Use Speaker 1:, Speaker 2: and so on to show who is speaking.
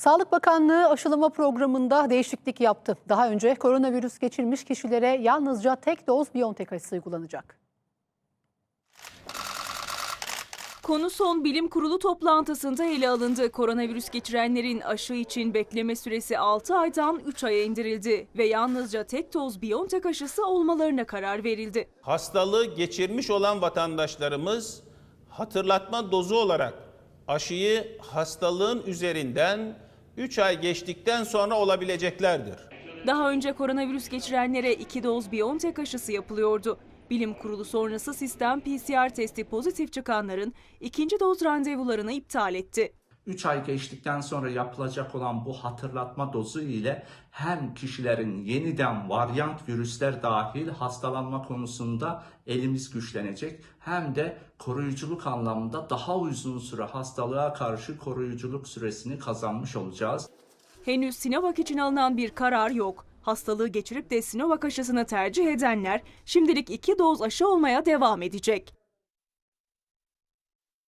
Speaker 1: Sağlık Bakanlığı aşılama programında değişiklik yaptı. Daha önce koronavirüs geçirmiş kişilere yalnızca tek doz Biontech aşısı uygulanacak.
Speaker 2: Konu son bilim kurulu toplantısında ele alındı. Koronavirüs geçirenlerin aşı için bekleme süresi 6 aydan 3 aya indirildi ve yalnızca tek doz BioNTech aşısı olmalarına karar verildi.
Speaker 3: hastalığı geçirmiş olan vatandaşlarımız hatırlatma dozu olarak aşıyı hastalığın üzerinden 3 ay geçtikten sonra olabileceklerdir.
Speaker 2: Daha önce koronavirüs geçirenlere 2 doz BioNTech aşısı yapılıyordu. Bilim kurulu sonrası sistem PCR testi pozitif çıkanların ikinci doz randevularını iptal etti.
Speaker 4: 3 ay geçtikten sonra yapılacak olan bu hatırlatma dozu ile hem kişilerin yeniden varyant virüsler dahil hastalanma konusunda elimiz güçlenecek hem de koruyuculuk anlamında daha uzun süre hastalığa karşı koruyuculuk süresini kazanmış olacağız.
Speaker 2: Henüz Sinovac için alınan bir karar yok. Hastalığı geçirip de Sinovac aşısını tercih edenler şimdilik iki doz aşı olmaya devam edecek.